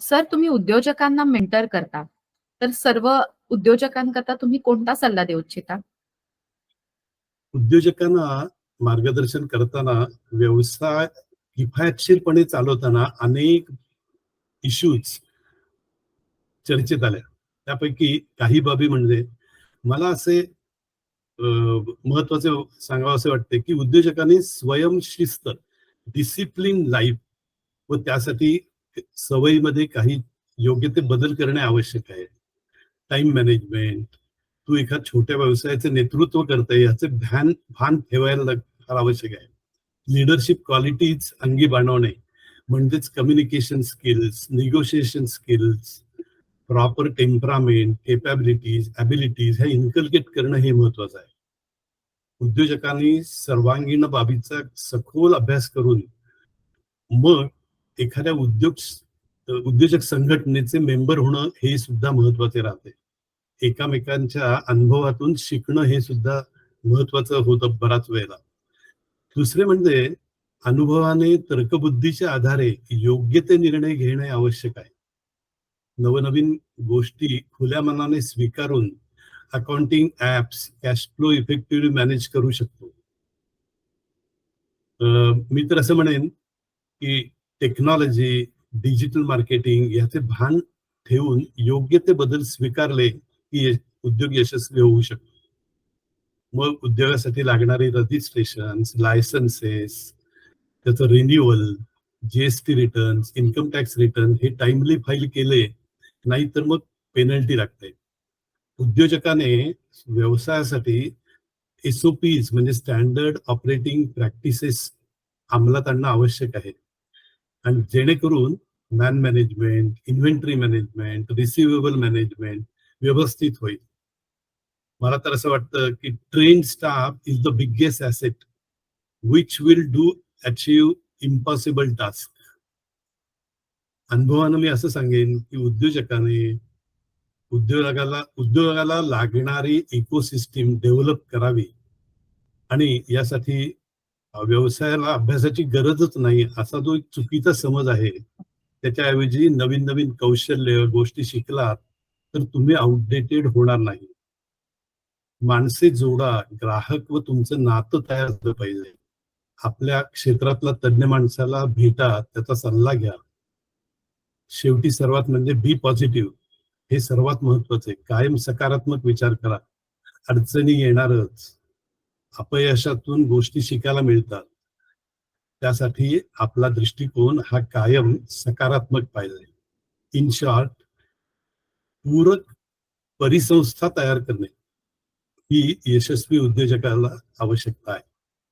Sir तुम्ही उद्योजकांना mentor करता. तर सर्व उद्योजकांकरता तुम्ही कोणता सल्ला देऊ इच्छिता? उद्योजकांना मार्गदर्शन करताना व्यवसाय किफायतशीरपणे चालवताना अनेक इश्यूज चर्चेत आल्या. त्यापैकी काही बाबी म्हणजे मला असे महत्त्वाचे सांगावं असे वाटते, की उद्योजकांनी स्वयंशिस्त, डिसिप्लिन लाईफ व त्यासाठी सवयीमध्ये काही योग्य ते बदल करणे आवश्यक आहे. टाइम मॅनेजमेंट, तू एका छोट्या व्यवसायाचे नेतृत्व करतोय याचे ध्यान भान ठेवायला फार आवश्यक आहे. लीडरशिप क्वालिटीज अंगी बाणवणे म्हणजेच communication skills, negotiation skills, proper temperament, capabilities, abilities हे इन्कल्केट करणं हे महत्वाचं आहे. उद्योजकांनी सर्वांगीण बाबीचा सखोल अभ्यास करून मग एखाद्या उद्योग उद्योजक संघटनेचे मेंबर होणं हे सुद्धा महत्त्वाचे राहते. एकामेकांच्या अनुभवातून शिकणं हे सुद्धा महत्वाचं होतं बराच वेळेला. दुसरे म्हणजे अनुभवाने तर्कबुद्धीच्या आधारे योग्य ते निर्णय घेणे आवश्यक आहे. नवनवीन गोष्टी खुल्या मनाने स्वीकारून accounting apps cash flow effectively manage करू शकतो. मी तर असं म्हणेन की टेक्नॉलॉजी, डिजिटल मार्केटिंग याचे भान ठेवून योग्य ते बदल स्वीकारले की उद्योग यशस्वी होऊ शकतो. मग उद्योगासाठी लागणारे रजिस्ट्रेशन, लायसन्सेस, त्याचं renewal, GST return, income tax return हे टाइमली फाईल केले नाही तर मग पेनल्टी लागते. उद्योजकाने व्यवसायासाठी एसओपीज म्हणजे स्टँडर्ड ऑपरेटिंग प्रॅक्टिसेस अंमलात आणणं आवश्यक आहे आणि जेणेकरून man management, inventory management, receivable management व्यवस्थित होईल. मला तर असं वाटतं की train staff is the biggest asset which will do achieve impossible task. अनुभवानं मी असं सांगेन की उद्योजकाने उद्योगाला उद्योगाला लागणारी इकोसिस्टीम डेव्हलप करावी आणि यासाठी व्यवसायाला अभ्यासाची गरजच नाही असा जो एक चुकीचा समज आहे. त्याच्याऐवजी नवीन नवीन कौशल्य गोष्टी शिकलात तर तुम्ही आउटडेटेड होणार नाही. माणसे जोडा ग्राहक व तुमचं नातं तयार झालं पाहिजे. आपल्या क्षेत्रातला तज्ज्ञ माणसाला भेटा त्याचा सल्ला घ्या. शेवटी सर्वात म्हणजे बी पॉझिटिव्ह हे सर्वात महत्त्वाचे कायम सकारात्मक विचार करा. अडचणी येणारच. अपयशातून गोष्टी शिकायला मिळतात. त्यासाठी आपला दृष्टिकोन हा कायम सकारात्मक पाहिजे. इन शॉर्ट पूरक परिसंस्था तयार करणे ही यशस्वी उद्योजकाला आवश्यकता आहे.